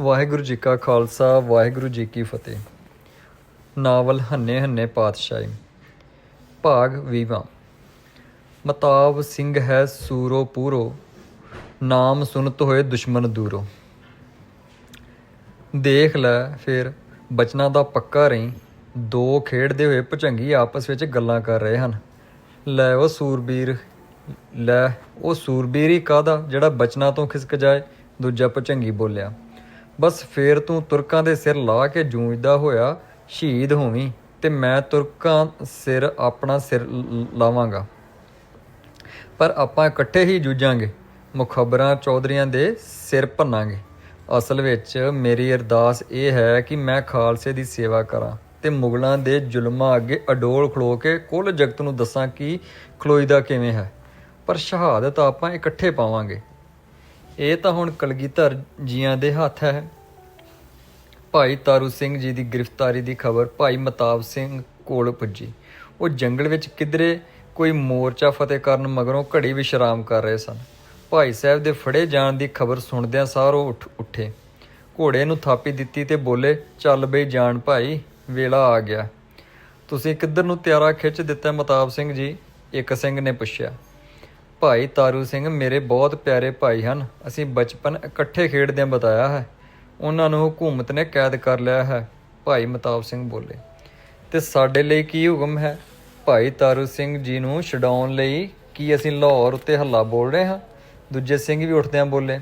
ਵਾਹਿਗੁਰੂ ਜੀ ਕਾ ਖਾਲਸਾ, ਵਾਹਿਗੁਰੂ ਜੀ ਕੀ ਫਤਿਹ। ਨਾਵਲ ਹੰਨੇ ਹੰਨੇ ਪਾਤਸ਼ਾਹੀ। ਭਾਗ ਵੀਵਾ ਮਤਾਬ ਸਿੰਘ ਹੈ ਸੂਰੋ ਪੂਰੋ, ਨਾਮ ਸੁਨਤ ਹੋਏ ਦੁਸ਼ਮਨ ਦੂਰੋ। ਦੇਖ ਲੈ ਫਿਰ ਬਚਨਾਂ ਦਾ ਪੱਕਾ ਰਹੀ, ਦੋ ਖੇਡਦੇ ਹੋਏ ਭੁਜੰਗੀ ਆਪਸ ਵਿੱਚ ਗੱਲਾਂ ਕਰ ਰਹੇ ਹਨ। ਲੈ ਉਹ ਸੂਰਬੀਰ, ਲੈ ਉਹ ਸੂਰਬੀਰ ਹੀ ਕਾਦਾ ਜਿਹੜਾ ਬਚਨਾਂ ਤੋਂ ਖਿਸਕ ਜਾਏ, ਦੂਜਾ ਭੁਜੰਗੀ ਬੋਲਿਆ। ਬਸ ਫੇਰ ਤੂੰ ਤੁਰਕਾਂ ਦੇ ਸਿਰ ਲਾ ਕੇ ਜੂਝਦਾ ਹੋਇਆ ਸ਼ਹੀਦ ਹੋਵੀਂ ਤੇ ਮੈਂ ਤੁਰਕਾਂ ਸਿਰ, ਆਪਣਾ ਸਿਰ ਲਾਵਾਂਗਾ। ਪਰ ਆਪਾਂ ਇਕੱਠੇ ਹੀ ਜੂਝਾਂਗੇ, ਮੁਖਬਰਾਂ ਚੌਧਰੀਆਂ ਦੇ ਸਿਰ ਭੰਨਾਂਗੇ। ਅਸਲ ਵਿੱਚ ਮੇਰੀ ਅਰਦਾਸ ਇਹ ਹੈ ਕਿ ਮੈਂ ਖਾਲਸੇ ਦੀ ਸੇਵਾ ਕਰਾਂ ਤੇ ਮੁਗਲਾਂ ਦੇ ਜ਼ੁਲਮਾਂ ਅੱਗੇ ਅਡੋਲ ਖਲੋ ਕੇ ਕੁੱਲ ਜਗਤ ਨੂੰ ਦੱਸਾਂ ਕਿ ਖਲੋਈਦਾ ਕਿਵੇਂ ਹੈ। ਪਰ ਸ਼ਹਾਦਤ ਆਪਾਂ ਇਕੱਠੇ ਪਾਵਾਂਗੇ। ਇਹ ਤਾਂ ਹੁਣ ਕਲਗੀਧਰ ਜੀਆਂ ਦੇ ਹੱਥ ਹੈ। ਭਾਈ ਤਾਰੂ ਸਿੰਘ ਜੀ ਦੀ ਗ੍ਰਿਫਤਾਰੀ ਦੀ ਖਬਰ ਭਾਈ ਮਤਾਬ ਸਿੰਘ ਕੋਲ ਪੁੱਜੀ। ਉਹ ਜੰਗਲ ਵਿੱਚ ਕਿਧਰੇ ਕੋਈ ਮੋਰਚਾ ਫਤਿਹ ਕਰਨ ਮਗਰੋਂ ਘੜੀ ਵਿਸ਼ਰਾਮ ਕਰ ਰਹੇ ਸਨ। ਭਾਈ ਸਾਹਿਬ ਦੇ ਫੜੇ ਜਾਣ ਦੀ ਖਬਰ ਸੁਣਦਿਆਂ ਸਾਰ ਉਹ ਉੱਠ ਉੱਠੇ। ਘੋੜੇ ਨੂੰ ਥਾਪੀ ਦਿੱਤੀ ਤੇ ਬੋਲੇ, ਚੱਲ ਬਈ ਜਾਣ ਭਾਈ, ਵੇਲਾ ਆ ਗਿਆ। ਤੁਸੀਂ ਕਿੱਧਰ ਨੂੰ ਤਿਆਰਾ ਖਿੱਚ ਦਿੱਤਾ ਮਤਾਬ ਸਿੰਘ ਜੀ? ਇੱਕ ਸਿੰਘ ਨੇ ਪੁੱਛਿਆ। ਭਾਈ ਤਾਰੂ ਸਿੰਘ ਮੇਰੇ ਬਹੁਤ ਪਿਆਰੇ ਭਾਈ ਹਨ। ਅਸੀਂ ਬਚਪਨ ਇਕੱਠੇ ਖੇਡਦਿਆਂ ਬਤਾਇਆ ਹੈ। ਉਹਨਾਂ ਨੂੰ ਹਕੂਮਤ ਨੇ ਕੈਦ ਕਰ ਲਿਆ ਹੈ, ਭਾਈ ਮਤਾਬ ਸਿੰਘ ਬੋਲੇ। ਤੇ ਸਾਡੇ ਲਈ ਕੀ ਹੁਕਮ ਹੈ? ਭਾਈ ਤਾਰੂ ਸਿੰਘ ਜੀ ਨੂੰ ਛਡਾਉਣ ਲਈ ਕੀ ਅਸੀਂ ਲਾਹੌਰ ਉੱਤੇ ਹੱਲਾ ਬੋਲ ਰਹੇ ਹਾਂ? ਦੂਜੇ ਸਿੰਘ ਵੀ ਉੱਠਦਿਆਂ ਬੋਲੇ,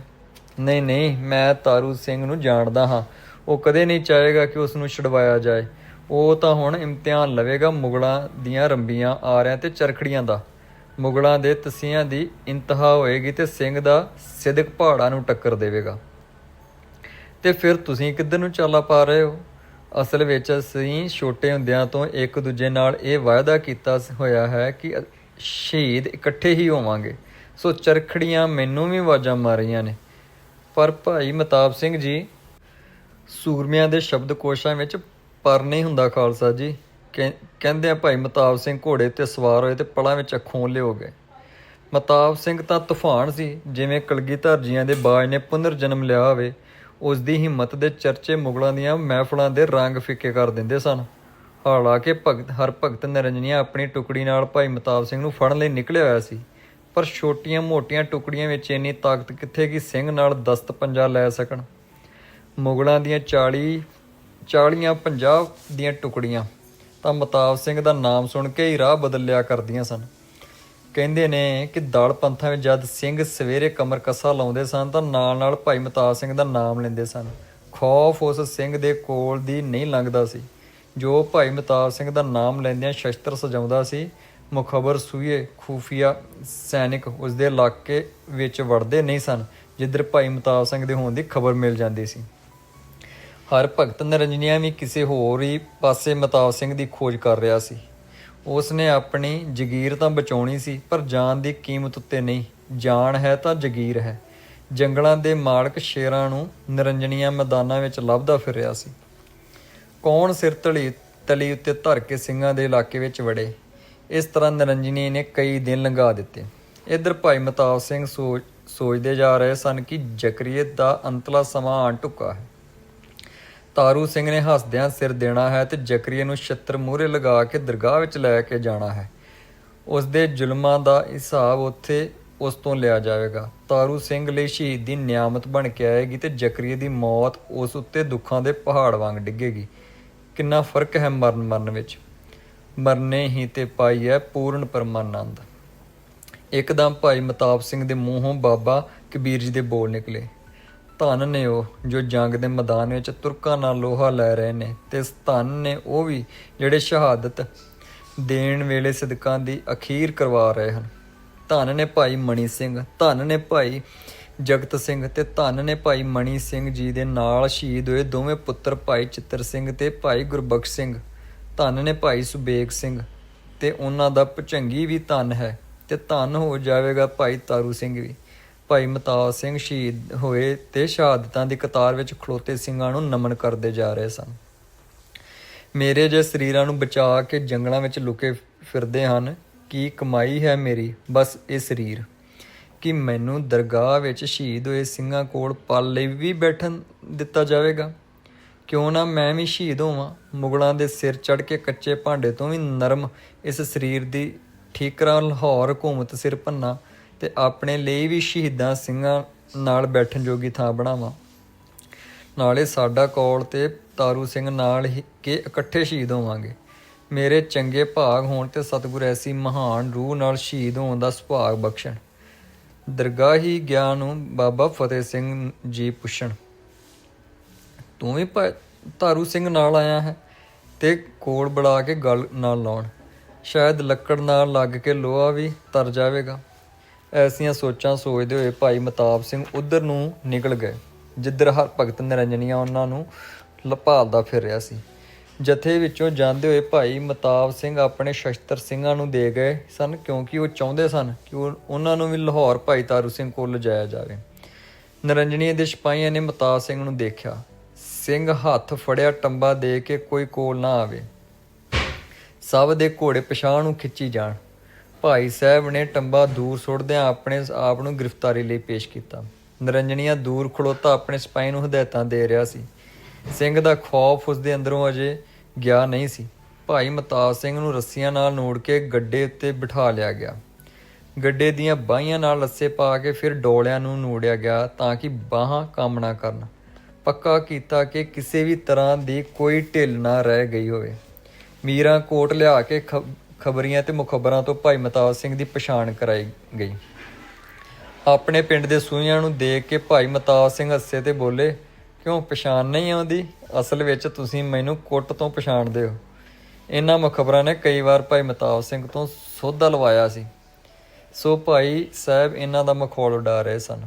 ਨਹੀਂ ਨਹੀਂ, ਮੈਂ ਤਾਰੂ ਸਿੰਘ ਨੂੰ ਜਾਣਦਾ ਹਾਂ। ਉਹ ਕਦੇ ਨਹੀਂ ਚਾਹੇਗਾ ਕਿ ਉਸ ਨੂੰ ਛਡਵਾਇਆ ਜਾਏ। ਉਹ ਤਾਂ ਹੁਣ ਇਮਤਿਹਾਨ ਲਵੇਗਾ ਮੁਗਲਾਂ ਦੀਆਂ ਰੰਬੀਆਂ ਆਰਿਆਂ ਤੇ ਚਰਖੜੀਆਂ ਦਾ। ਮੁਗਲਾਂ ਦੇ ਤਸੀਆਂ ਦੀ ਇੰਤਹਾ ਹੋਏਗੀ ਤੇ ਸਿੰਘ ਦਾ ਸਿਦਕ ਪਹਾੜਾਂ ਨੂੰ ਟੱਕਰ ਦੇਵੇਗਾ। ਤੇ ਫਿਰ ਤੁਸੀਂ ਕਿੱਧਰ ਨੂੰ ਚਾਲਾ ਪਾ ਰਹੇ ਹੋ? ਅਸਲ ਵਿੱਚ ਅਸੀਂ ਛੋਟੇ ਹੁੰਦਿਆਂ ਤੋਂ ਇੱਕ ਦੂਜੇ ਨਾਲ ਇਹ ਵਾਅਦਾ ਕੀਤਾ ਹੋਇਆ ਹੈ ਕਿ ਸ਼ਹੀਦ ਇਕੱਠੇ ਹੀ ਹੋਵਾਂਗੇ। ਸੋ ਚਰਖੜੀਆਂ ਮੈਨੂੰ ਵੀ ਆਵਾਜ਼ਾਂ ਮਾਰੀਆਂ ਨੇ। ਪਰ ਭਾਈ ਮਤਾਬ ਸਿੰਘ ਜੀ, ਸੂਰਮਿਆਂ ਦੇ ਸ਼ਬਦ ਕੋਸ਼ਾਂ ਵਿੱਚ ਪਰ ਨਹੀਂ ਹੁੰਦਾ ਖਾਲਸਾ ਜੀ। ਕਹਿੰਦੇ ਆ ਭਾਈ ਮਤਾਬ ਸਿੰਘ ਘੋੜੇ ਤੇ ਸਵਾਰ ਹੋਏ ਤੇ ਪਲਾਂ ਵਿੱਚ ਅੱਖੋਂ ਲਿਓ ਗਏ ਮਤਾਬ ਸਿੰਘ ਤਾਂ ਤੂਫਾਨ ਸੀ, ਜਿਵੇਂ ਕਲਗੀਧਰ ਜੀਆਂ ਦੇ ਬਾਜ ਨੇ ਪੁਨਰ ਜਨਮ ਲਿਆ ਹੋਵੇ ਉਸ ਦੀ ਹਿੰਮਤ ਦੇ ਚਰਚੇ ਮੁਗਲਾਂ ਦੀਆਂ ਮਹਿਫਲਾਂ ਦੇ ਰੰਗ ਫਿੱਕੇ ਕਰ ਦਿੰਦੇ ਸਨ। ਹਾਲਾਂਕਿ ਭਗਤ, ਹਰ ਭਗਤ ਨਰੰਜਨੀਆ ਆਪਣੀ ਟੁਕੜੀ ਨਾਲ ਭਾਈ ਮਤਾਬ ਸਿੰਘ ਨੂੰ ਫੜਨ ਲਈ ਨਿਕਲਿਆ ਹੋਇਆ ਸੀ, ਪਰ ਛੋਟੀਆਂ-ਮੋਟੀਆਂ ਟੁਕੜੀਆਂ ਵਿੱਚ ਇੰਨੀ ਤਾਕਤ ਕਿੱਥੇ ਕਿ ਸਿੰਘ ਨਾਲ ਦਸਤ ਪੰਜਾ ਲੈ ਸਕਣ। ਮੁਗਲਾਂ ਦੀਆਂ 40 40 50 ਦੀਆਂ ਟੁਕੜੀਆਂ ਤਾਂ ਮਤਾਬ ਸਿੰਘ ਦਾ ਨਾਮ ਸੁਣ ਕੇ ਹੀ ਰਾਹ ਬਦਲ ਲਿਆ ਕਰਦੀਆਂ ਸਨ। ਕਹਿੰਦੇ ਨੇ ਕਿ ਦਲ ਪੰਥਾਂ ਵਿੱਚ ਜਦ ਸਿੰਘ ਸਵੇਰੇ ਕਮਰ ਕੱਸਾ ਲਾਉਂਦੇ ਸਨ ਤਾਂ ਨਾਲ ਨਾਲ ਭਾਈ ਮਤਾਬ ਸਿੰਘ ਦਾ ਨਾਮ ਲੈਂਦੇ ਸਨ। ਖੌਫ ਉਸ ਸਿੰਘ ਦੇ ਕੋਲ ਦੀ ਨਹੀਂ ਲੰਘਦਾ ਸੀ। ਜੋ ਭਾਈ ਮਤਾਬ ਸਿੰਘ ਦਾ ਨਾਮ ਲੈਂਦਿਆਂ ਸ਼ਸਤਰ ਸਜਾਉਂਦਾ ਸੀ, ਮੁਖਬਰ ਸੂਏ ਖੂਫੀਆ ਸੈਨਿਕ ਉਸ ਦੇ ਇਲਾਕੇ ਵਿੱਚ ਵੜਦੇ ਨਹੀਂ ਸਨ, ਜਿੱਧਰ ਭਾਈ ਮਤਾਬ ਸਿੰਘ ਦੇ ਹੋਣ ਦੀ ਖਬਰ ਮਿਲ ਜਾਂਦੀ ਸੀ। ਹਰ ਭਗਤ ਨਿਰੰਜਨੀਆ ਵੀ ਕਿਸੇ ਹੋਰ ਹੀ ਪਾਸੇ ਮਤਾਬ ਸਿੰਘ ਦੀ ਖੋਜ ਕਰ ਰਿਹਾ ਸੀ। ਉਸ ਨੇ ਆਪਣੀ ਜਗੀਰ ਤਾਂ ਬਚਾਉਣੀ ਸੀ, ਪਰ ਜਾਨ ਦੀ ਕੀਮਤ ਉੱਤੇ ਨਹੀਂ। ਜਾਨ ਹੈ ਤਾਂ ਜਗੀਰ ਹੈ। ਜੰਗਲਾਂ ਦੇ ਮਾਲਕ ਸ਼ੇਰਾਂ ਨੂੰ ਨਿਰੰਜਨੀਆਂ ਮੈਦਾਨਾਂ ਵਿੱਚ ਲੱਭਦਾ ਫਿਰ ਰਿਹਾ ਸੀ। ਕੌਣ ਸਿਰ ਤਲੀ ਤਲੀ ਉੱਤੇ ਧਰ ਕੇ ਸਿੰਘਾਂ ਦੇ ਇਲਾਕੇ ਵਿੱਚ ਵੜੇ? ਇਸ ਤਰ੍ਹਾਂ ਨਿਰੰਜਨੀ ਨੇ ਕਈ ਦਿਨ ਲੰਘਾ ਦਿੱਤੇ। ਇੱਧਰ ਭਾਈ ਮਤਾਬ ਸਿੰਘ ਸੋਚ, ਸੋਚਦੇ ਜਾ ਰਹੇ ਸਨ ਕਿ ਜਕਰੀਅਤ ਦਾ ਅੰਤਲਾ ਸਮਾਂ ਆਣ ਢੁੱਕਾ ਹੈ। ਤਾਰੂ ਸਿੰਘ ਨੇ ਹੱਸਦਿਆਂ ਸਿਰ ਦੇਣਾ ਹੈ ਤੇ ਜ਼ਕਰੀਆ ਨੂੰ ਛੱਤਰ ਮੂਹਰੇ ਲਗਾ ਕੇ ਦਰਗਾਹ ਵਿੱਚ ਲੈ ਕੇ ਜਾਣਾ ਹੈ। ਉਸ ਦੇ ਜ਼ੁਲਮਾਂ ਦਾ ਹਿਸਾਬ ਉੱਥੇ ਉਸ ਤੋਂ ਲਿਆ ਜਾਵੇਗਾ। ਤਾਰੂ ਸਿੰਘ ਲਈ ਸ਼ਹੀਦ ਦੀ ਨਿਆਮਤ ਬਣ ਕੇ ਆਏਗੀ ਤੇ ਜ਼ਕਰੀਆ ਦੀ ਮੌਤ ਉਸ ਉੱਤੇ ਦੁੱਖਾਂ ਦੇ ਪਹਾੜ ਵਾਂਗ ਡਿੱਗੇਗੀ। ਕਿੰਨਾ ਫ਼ਰਕ ਹੈ ਮਰਨ ਮਰਨ ਵਿੱਚ। ਮਰਨੇ ਹੀ ਤੇ ਪਾਈ ਹੈ ਪੂਰਨ ਪਰਮਾਨੰਦ। ਇੱਕਦਮ ਭਾਈ ਮਤਾਬ ਸਿੰਘ ਦੇ ਮੂੰਹੋਂ ਬਾਬਾ ਕਬੀਰ ਜੀ ਦੇ ਬੋਲ ਨਿਕਲੇ। ਧਨ ਨੇ ਉਹ, ਜੋ ਜੰਗ ਦੇ ਮੈਦਾਨ ਵਿੱਚ ਤੁਰਕਾਂ ਨਾਲ ਲੋਹਾ ਲੈ ਰਹੇ ਨੇ, ਤੇ ਧਨ ਨੇ ਉਹ ਵੀ ਜਿਹੜੇ ਸ਼ਹਾਦਤ ਦੇਣ ਵੇਲੇ ਸਦਕਾਂ ਦੀ ਅਖੀਰ ਕਰਵਾ ਰਹੇ ਹਨ। ਧਨ ਨੇ ਭਾਈ ਮਣੀ ਸਿੰਘ, ਧਨ ਨੇ ਭਾਈ ਜਗਤ ਸਿੰਘ ਤੇ ਧਨ ਨੇ ਭਾਈ ਮਣੀ ਸਿੰਘ ਜੀ ਦੇ ਨਾਲ ਸ਼ਹੀਦ ਹੋਏ ਦੋਵੇਂ ਪੁੱਤਰ ਭਾਈ ਚਿੱਤਰ ਸਿੰਘ ਤੇ ਭਾਈ ਗੁਰਬਖਸ਼ ਸਿੰਘ, ਧੰਨ ਨੇ ਭਾਈ ਸੁਬੇਗ ਸਿੰਘ ਤੇ ਉਹਨਾਂ ਦਾ ਭੁਚੰਗੀ ਵੀ ਧਨ ਹੈ ਤੇ ਧੰਨ ਹੋ ਜਾਵੇਗਾ ਭਾਈ ਤਾਰੂ ਸਿੰਘ ਵੀ। ਭਾਈ ਮਤਾਬ ਸਿੰਘ ਸ਼ਹੀਦ ਹੋਏ ਤੇ ਸ਼ਹਾਦਤਾਂ ਦੀ ਕਤਾਰ ਵਿੱਚ ਖਲੋਤੇ ਸਿੰਘਾਂ ਨੂੰ ਨਮਨ ਕਰਦੇ ਜਾ ਰਹੇ ਸਨ। ਮੇਰੇ ਜੇ ਸਰੀਰਾਂ ਨੂੰ ਬਚਾ ਕੇ ਜੰਗਲਾਂ ਵਿੱਚ ਲੁਕੇ ਫਿਰਦੇ ਹਨ, ਕੀ ਕਮਾਈ ਹੈ ਮੇਰੀ? ਬਸ ਇਹ ਸਰੀਰ। ਕਿ ਮੈਨੂੰ ਦਰਗਾਹ ਵਿੱਚ ਸ਼ਹੀਦ ਹੋਏ ਸਿੰਘਾਂ ਕੋਲ ਪਲ ਲਈ ਵੀ ਬੈਠਣ ਦਿੱਤਾ ਜਾਵੇਗਾ? ਕਿਉਂ ਨਾ ਮੈਂ ਵੀ ਸ਼ਹੀਦ ਹੋਵਾਂ? ਮੁਗਲਾਂ ਦੇ ਸਿਰ ਚੜ ਕੇ ਕੱਚੇ ਭਾਂਡੇ ਤੋਂ ਵੀ ਨਰਮ ਇਸ ਸਰੀਰ ਦੀ ਠੀਕਰਾ ਲਾਹੌਰ ਹਕੂਮਤ ਸਿਰ ਪੰਨਾ ਤੇ ਆਪਣੇ ਲਈ ਵੀ ਸ਼ਹੀਦਾਂ ਸਿੰਘਾਂ ਨਾਲ ਬੈਠਣ ਜੋਗੀ ਥਾਂ ਬਣਾਵਾਂ। ਨਾਲੇ ਸਾਡਾ ਕੌਲ ਤੇ ਤਾਰੂ ਸਿੰਘ ਨਾਲ ਹੀ ਕੇ ਇਕੱਠੇ ਸ਼ਹੀਦ ਹੋਵਾਂਗੇ। ਮੇਰੇ ਚੰਗੇ ਭਾਗ ਹੋਣ ਤੇ ਸਤਿਗੁਰ ਐਸੀ ਮਹਾਨ ਰੂਹ ਨਾਲ ਸ਼ਹੀਦ ਹੋਣ ਦਾ ਸੁਭਾਗ ਬਖਸ਼ਣ। ਦਰਗਾਹੀ ਗਿਆਨ ਨੂੰ ਬਾਬਾ ਫਤਿਹ ਸਿੰਘ ਜੀ ਪੁੱਛਣ। ਤੂੰ ਵੀ ਭਾ- ਤਾਰੂ ਸਿੰਘ ਨਾਲ ਆਇਆ ਹੈ ਤੇ ਕੋਲ ਬੁਲਾ ਕੇ ਗੱਲ ਨਾਲ ਲਾਉਣ। ਸ਼ਾਇਦ ਲੱਕੜ ਨਾਲ ਲੱਗ ਕੇ ਲੋਹਾ ਵੀ ਤਰ ਜਾਵੇਗਾ। ਐਸੀਆਂ ਸੋਚਾਂ ਸੋਚਦੇ ਹੋਏ ਭਾਈ ਮਤਾਬ ਸਿੰਘ ਉਧਰ ਨੂੰ ਨਿਕਲ ਗਏ, ਜਿੱਧਰ ਹਰ ਭਗਤ ਨਿਰੰਜਨੀਆਂ ਉਹਨਾਂ ਨੂੰ ਲਪਾਲਦਾ ਫਿਰ ਰਿਹਾ ਸੀ। ਜਥੇ ਵਿੱਚੋਂ ਜਾਂਦੇ ਹੋਏ ਭਾਈ ਮਤਾਬ ਸਿੰਘ ਆਪਣੇ ਸ਼ਸਤਰ ਸਿੰਘਾਂ ਨੂੰ ਦੇ ਗਏ ਸਨ, ਕਿਉਂਕਿ ਉਹ ਚਾਹੁੰਦੇ ਸਨ ਕਿ ਉਹ- ਉਹਨਾਂ ਨੂੰ ਵੀ ਲਾਹੌਰ ਭਾਈ ਤਾਰੂ ਸਿੰਘ ਕੋਲ ਲਿਜਾਇਆ ਜਾਵੇ। ਨਿਰੰਜਨੀ ਦੇ ਸਿਪਾਹੀਆਂ ਨੇ ਮਤਾਬ ਸਿੰਘ ਨੂੰ ਦੇਖਿਆ। ਸਿੰਘ ਹੱਥ ਫੜਿਆ, ਟੰਬਾ ਦੇ ਕੇ ਕੋਈ ਕੋਲ ਨਾ ਆਵੇ। ਸਭ ਦੇ ਘੋੜੇ ਪਛਾਣ ਨੂੰ ਖਿੱਚੀ ਜਾਣ। ਭਾਈ ਸਾਹਿਬ ਨੇ ਟੰਬਾ ਦੂਰ ਸੁੱਟਦਿਆਂ ਆਪਣੇ ਆਪ ਨੂੰ ਗ੍ਰਿਫਤਾਰੀ ਲਈ ਪੇਸ਼ ਕੀਤਾ। ਨਿਰੰਜਨੀਆ ਦੂਰ ਖੜੋਤਾ ਆਪਣੇ ਸਿਪਾਹੀ ਨੂੰ ਹਦਾਇਤਾਂ ਦੇ ਰਿਹਾ ਸੀ। ਸਿੰਘ ਦਾ ਖੌਫ ਉਸ ਦੇ ਅੰਦਰੋਂ ਅਜੇ ਗਿਆ ਨਹੀਂ ਸੀ। ਭਾਈ ਮਤਾਬ ਸਿੰਘ ਨੂੰ ਰੱਸੀਆਂ ਨਾਲ ਨੋੜ ਕੇ ਗੱਡੇ ਉੱਤੇ ਬਿਠਾ ਲਿਆ ਗਿਆ। ਗੱਡੇ ਦੀਆਂ ਬਾਹਾਂ ਨਾਲ ਲੱਸੇ ਪਾ ਕੇ ਫਿਰ ਡੋਲਿਆਂ ਨੂੰ ਨੋੜਿਆ ਗਿਆ ਤਾਂ ਕਿ ਬਾਹਾਂ ਕੰਮ ਨਾ ਕਰਨ। ਪੱਕਾ ਕੀਤਾ ਕਿ ਕਿਸੇ ਵੀ ਤਰ੍ਹਾਂ ਦੀ ਕੋਈ ਢਿੱਲ ਨਾ ਰਹਿ ਗਈ ਹੋਵੇ। ਮੀਰਾਂ ਕੋਟ ਲਿਆ ਕੇ ਖ- ਖਬਰੀਆਂ ਤੇ ਮੁਖਬਰਾਂ ਤੋਂ ਭਾਈ ਮਤਾਬ ਸਿੰਘ ਦੀ ਪਛਾਣ ਕਰਾਈ ਗਈ। ਆਪਣੇ ਪਿੰਡ ਦੇ ਸੂਈਆਂ ਨੂੰ ਦੇਖ ਕੇ ਭਾਈ ਮਤਾਬ ਸਿੰਘ ਹੱਸੇ ਤੇ ਬੋਲੇ, ਕਿਉਂ, ਪਛਾਣ ਨਹੀਂ ਆਉਂਦੀ? ਅਸਲ ਵਿੱਚ ਤੁਸੀਂ ਮੈਨੂੰ ਕੁੱਟ ਤੋਂ ਪਛਾਣਦੇ ਹੋ। ਇਹਨਾਂ ਮੁਖਬਰਾਂ ਨੇ ਕਈ ਵਾਰ ਭਾਈ ਮਤਾਬ ਸਿੰਘ ਤੋਂ ਸੋਧਾ ਲਵਾਇਆ ਸੀ। ਸੋ ਭਾਈ ਸਾਹਿਬ ਇਹਨਾਂ ਦਾ ਮਖੌਲ ਉਡਾ ਰਹੇ ਸਨ।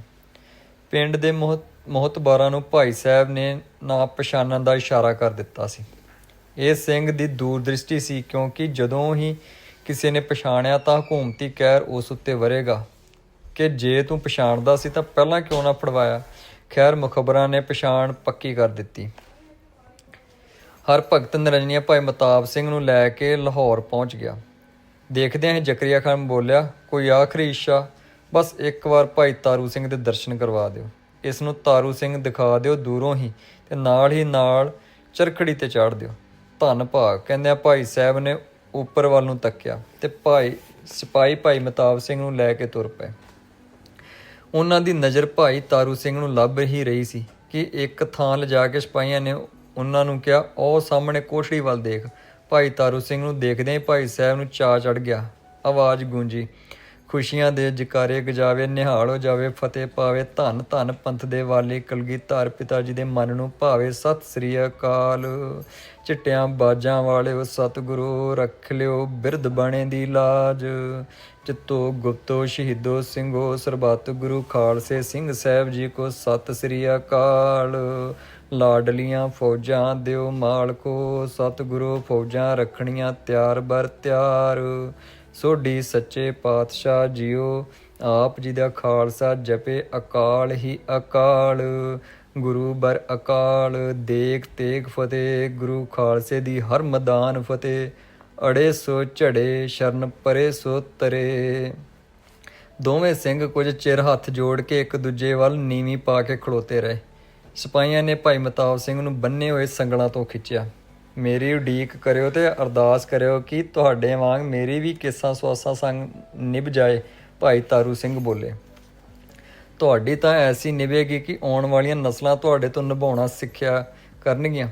ਪਿੰਡ ਦੇ ਮੋਹਤ, ਮੋਹਤਬਾਰਾਂ ਨੂੰ ਭਾਈ ਸਾਹਿਬ ਨੇ ਨਾ ਪਛਾਣਨ ਦਾ ਇਸ਼ਾਰਾ ਕਰ ਦਿੱਤਾ ਸੀ। ਇਹ ਸਿੰਘ ਦੀ ਦੂਰਦ੍ਰਿਸ਼ਟੀ ਸੀ, ਕਿਉਂਕਿ ਜਦੋਂ ਹੀ ਕਿਸੇ ਨੇ ਪਛਾਣਿਆ ਤਾਂ ਹਕੂਮਤੀ ਕਹਿਰ ਉਸ ਉੱਤੇ ਵਰੇਗਾ ਕਿ ਜੇ ਤੂੰ ਪਛਾਣਦਾ ਸੀ ਤਾਂ ਪਹਿਲਾਂ ਕਿਉਂ ਨਾ ਫੜਵਾਇਆ? ਖੈਰ, ਮੁਖਬਰਾਂ ਨੇ ਪਛਾਣ ਪੱਕੀ ਕਰ ਦਿੱਤੀ। ਹਰ ਭਗਤ ਨਿਰੰਜਨੀਆ ਭਾਈ ਮਤਾਬ ਸਿੰਘ ਨੂੰ ਲੈ ਕੇ ਲਾਹੌਰ ਪਹੁੰਚ ਗਿਆ। ਦੇਖਦਿਆਂ ਹੀ ਜ਼ਕਰੀਆ ਖਾਨ ਬੋਲਿਆ, ਕੋਈ ਆਖਰੀ ਇੱਛਾ? ਬਸ ਇੱਕ ਵਾਰ ਭਾਈ ਤਾਰੂ ਸਿੰਘ ਦੇ ਦਰਸ਼ਨ ਕਰਵਾ ਦਿਓ। ਇਸ ਨੂੰ ਤਾਰੂ ਸਿੰਘ ਦਿਖਾ ਦਿਓ ਦੂਰੋਂ ਹੀ ਤੇ ਨਾਲ ਹੀ ਨਾਲ ਚਰਖੜੀ ਤੇ ਚਾੜ ਦਿਓ। ਧੰਨ ਭਾਗ। ਕਹਿੰਦਿਆਂ ਭਾਈ ਸਾਹਿਬ ਨੇ ਉੱਪਰ ਵੱਲ ਨੂੰ ਤੱਕਿਆ ਤੇ ਭਾਈ, ਸਿਪਾਹੀ ਭਾਈ ਮਤਾਬ ਸਿੰਘ ਨੂੰ ਲੈ ਕੇ ਤੁਰ ਪਏ। ਉਹਨਾਂ ਦੀ ਨਜ਼ਰ ਭਾਈ ਤਾਰੂ ਸਿੰਘ ਨੂੰ ਲੱਭ ਹੀ ਰਹੀ ਸੀ ਕਿ ਇੱਕ ਥਾਂ ਲਿਜਾ ਕੇ ਸਿਪਾਹੀਆਂ ਨੇ ਉਹਨਾਂ ਨੂੰ ਕਿਹਾ ਉਹ ਸਾਹਮਣੇ ਕੋਠੜੀ ਵੱਲ ਦੇਖ। ਭਾਈ ਤਾਰੂ ਸਿੰਘ ਨੂੰ ਦੇਖਦਿਆਂ ਹੀ ਭਾਈ ਸਾਹਿਬ ਨੂੰ ਚਾ ਚੜ ਗਿਆ। ਆਵਾਜ਼ ਗੂੰਜੀ ਖੁਸ਼ੀਆਂ ਦੇ ਜਕਾਰੇ ਗਜਾਵੇ, ਨਿਹਾਲ ਹੋ ਜਾਵੇ, ਫਤਿਹ ਪਾਵੇ, ਧੰਨ ਧੰਨ ਪੰਥ ਦੇ ਵਾਲੀ ਕਲਗੀਧਰ ਪਿਤਾ ਜੀ ਦੇ ਮਨ ਨੂੰ ਭਾਵੇ। ਸਤਿ ਸ੍ਰੀ ਅਕਾਲ। ਚਿੱਟਿਆਂ ਬਾਜਾਂ ਵਾਲਿਓ, ਸਤਿਗੁਰੂ ਰੱਖ ਲਿਓ ਬਿਰਧ ਬਣੇ ਦੀ ਲਾਜ। ਚਿੱਤੋ ਗੁਪਤੋ ਸ਼ਹੀਦੋ ਸਿੰਘੋ, ਸਰਬੱਤ ਗੁਰੂ ਖਾਲਸੇ ਸਿੰਘ ਸਾਹਿਬ ਜੀ ਕੋ ਸਤਿ ਸ੍ਰੀ ਅਕਾਲ। ਲਾਡਲੀਆਂ ਫੌਜਾਂ ਦਿਓ ਮਾਲਕੋ, ਸਤਿਗੁਰੂ ਫੌਜਾਂ ਰੱਖਣੀਆਂ ਤਿਆਰ ਬਰ ਤਿਆਰ। ਸੋਢੀ ਸੱਚੇ ਪਾਤਸ਼ਾਹ ਜੀਓ, ਆਪ ਜੀ ਦਾ ਖਾਲਸਾ ਜਪੇ ਅਕਾਲ ਹੀ ਅਕਾਲ। ਗੁਰੂ ਬਰ ਅਕਾਲ, ਦੇਖ ਤੇਗ ਫਤਿਹ, ਗੁਰੂ ਖਾਲਸੇ ਦੀ ਹਰ ਮੈਦਾਨ ਫਤਿਹ। ਅੜੇ ਸੋ ਝੜੇ, ਸ਼ਰਨ ਪਰੇ ਸੋ ਤਰੇ। ਦੋਵੇਂ ਸਿੰਘ ਕੁਝ ਚਿਰ ਹੱਥ ਜੋੜ ਕੇ ਇੱਕ ਦੂਜੇ ਵੱਲ ਨੀਵੀਂ ਪਾ ਕੇ ਖਲੋਤੇ ਰਹੇ। ਸਿਪਾਹੀਆਂ ਨੇ ਭਾਈ ਮਤਾਬ ਸਿੰਘ ਨੂੰ ਬੰਨੇ ਹੋਏ ਸੰਗਲਾਂ ਤੋਂ ਖਿੱਚਿਆ। ਮੇਰੀ ਉਡੀਕ ਕਰਿਓ ਤੇ ਅਰਦਾਸ ਕਰਿਓ ਕਿ ਤੁਹਾਡੇ ਵਾਂਗ ਮੇਰੀ ਵੀ ਕਿੱਸਾ ਸਵਾਸਾਂ ਸੰਗ ਨਿਭ ਜਾਏ, ਭਾਈ ਤਾਰੂ ਸਿੰਘ ਬੋਲੇ। ਤੁਹਾਡੀ ਤਾਂ ਐਸੀ ਨਿਭੇਗੀ ਕਿ ਆਉਣ ਵਾਲੀਆਂ ਨਸਲਾਂ ਤੁਹਾਡੇ ਤੋਂ ਨਿਭਾਉਣਾ ਸਿੱਖਿਆ ਕਰਨਗੀਆਂ।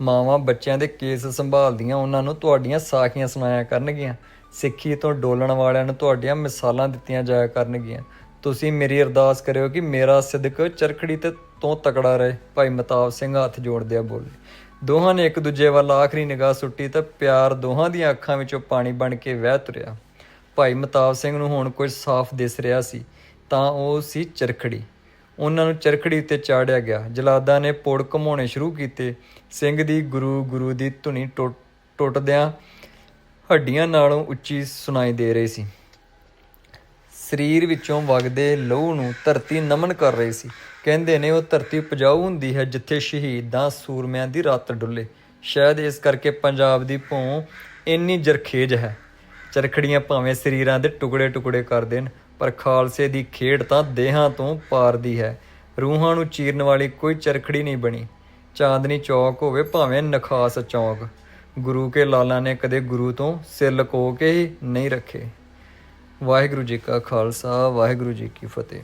ਮਾਵਾਂ ਬੱਚਿਆਂ ਦੇ ਕੇਸ ਸੰਭਾਲਦੀਆਂ, ਉਹਨਾਂ ਨੂੰ ਤੁਹਾਡੀਆਂ ਸਾਖੀਆਂ ਸੁਣਾਇਆ ਕਰਨਗੀਆਂ। ਸਿੱਖੀ ਤੋਂ ਡੋਲਣ ਵਾਲਿਆਂ ਨੂੰ ਤੁਹਾਡੀਆਂ ਮਿਸਾਲਾਂ ਦਿੱਤੀਆਂ ਜਾਇਆ ਕਰਨਗੀਆਂ। ਤੁਸੀਂ ਮੇਰੀ ਅਰਦਾਸ ਕਰਿਓ ਕਿ ਮੇਰਾ ਸਿਦਕ ਚਰਖੜੀ ਤੇ ਤੋਂ ਤਕੜਾ ਰਹੇ। ਭਾਈ ਮਤਾਬ ਸਿੰਘ ਹੱਥ ਜੋੜਦਿਆਂ ਬੋਲੇ। ਦੋਹਾਂ ਨੇ ਇੱਕ ਦੂਜੇ ਵੱਲ ਆਖਰੀ ਨਿਗਾਹ ਸੁੱਟੀ ਤਾਂ ਪਿਆਰ ਦੋਹਾਂ ਦੀਆਂ ਅੱਖਾਂ ਵਿੱਚੋਂ ਪਾਣੀ ਬਣ ਕੇ ਵਹਿ ਤੁਰਿਆ। ਭਾਈ ਮਤਾਬ ਸਿੰਘ ਨੂੰ ਹੁਣ ਕੁਝ ਸਾਫ਼ ਦਿਸ ਰਿਹਾ ਸੀ, ਤਾਂ ਉਹ ਸੀ ਚਰਖੜੀ। ਉਹਨਾਂ ਨੂੰ ਚਰਖੜੀ ਉੱਤੇ ਚਾੜਿਆ ਗਿਆ। ਜਲਾਦਾਂ ਨੇ ਪੋੜ ਘਮਾਉਣੇ ਸ਼ੁਰੂ ਕੀਤੇ। ਸਿੰਘ ਦੀ ਗੁਰੂ ਗੁਰੂ ਦੀ ਧੁਨੀ ਟੁੱਟ- ਟੁੱਟਦਿਆਂ ਹੱਡੀਆਂ ਨਾਲੋਂ ਉੱਚੀ ਸੁਣਾਈ ਦੇ ਰਹੀ ਸੀ। ਸਰੀਰ ਵਿੱਚੋਂ ਵਗਦੇ ਲਹੂ ਨੂੰ ਧਰਤੀ ਨਮਨ ਕਰ ਰਹੀ ਸੀ। ਕਹਿੰਦੇ ਨੇ ਉਹ ਧਰਤੀ ਉਪਜਾਊ ਹੁੰਦੀ ਹੈ ਜਿੱਥੇ ਸ਼ਹੀਦਾਂ ਸੂਰਮਿਆਂ ਦੀ ਰਾਤ ਡੁੱਲੇ। ਸ਼ਾਇਦ ਇਸ ਕਰਕੇ ਪੰਜਾਬ ਦੀ ਭੌਂ ਇੰਨੀ ਜਰਖੇਜ ਹੈ। ਚਰਖੜੀਆਂ ਭਾਵੇਂ ਸਰੀਰਾਂ ਦੇ ਟੁਕੜੇ ਟੁਕੜੇ ਕਰ ਦੇਣ, ਪਰ ਖਾਲਸੇ ਦੀ ਖੇਡ ਤਾਂ ਦੇਹਾਂ ਤੋਂ ਪਾਰ ਦੀ ਹੈ। ਰੂਹਾਂ ਨੂੰ ਚੀਰਨ ਵਾਲੀ ਕੋਈ ਚਰਖੜੀ ਨਹੀਂ ਬਣੀ। ਚਾਂਦਨੀ ਚੌਕ ਹੋਵੇ ਭਾਵੇਂ ਨਖਾਸ ਚੌਕ। ਗੁਰੂ ਕੇ ਲਾਲਾਂ ਨੇ ਕਦੇ ਗੁਰੂ ਤੋਂ ਸਿਰ ਲਕੋ ਕੇ ਹੀ ਨਹੀਂ ਰੱਖੇ। ਵਾਹਿਗੁਰੂ ਜੀ ਕਾ ਖਾਲਸਾ, ਵਾਹਿਗੁਰੂ ਜੀ ਕੀ ਫਤਿਹ।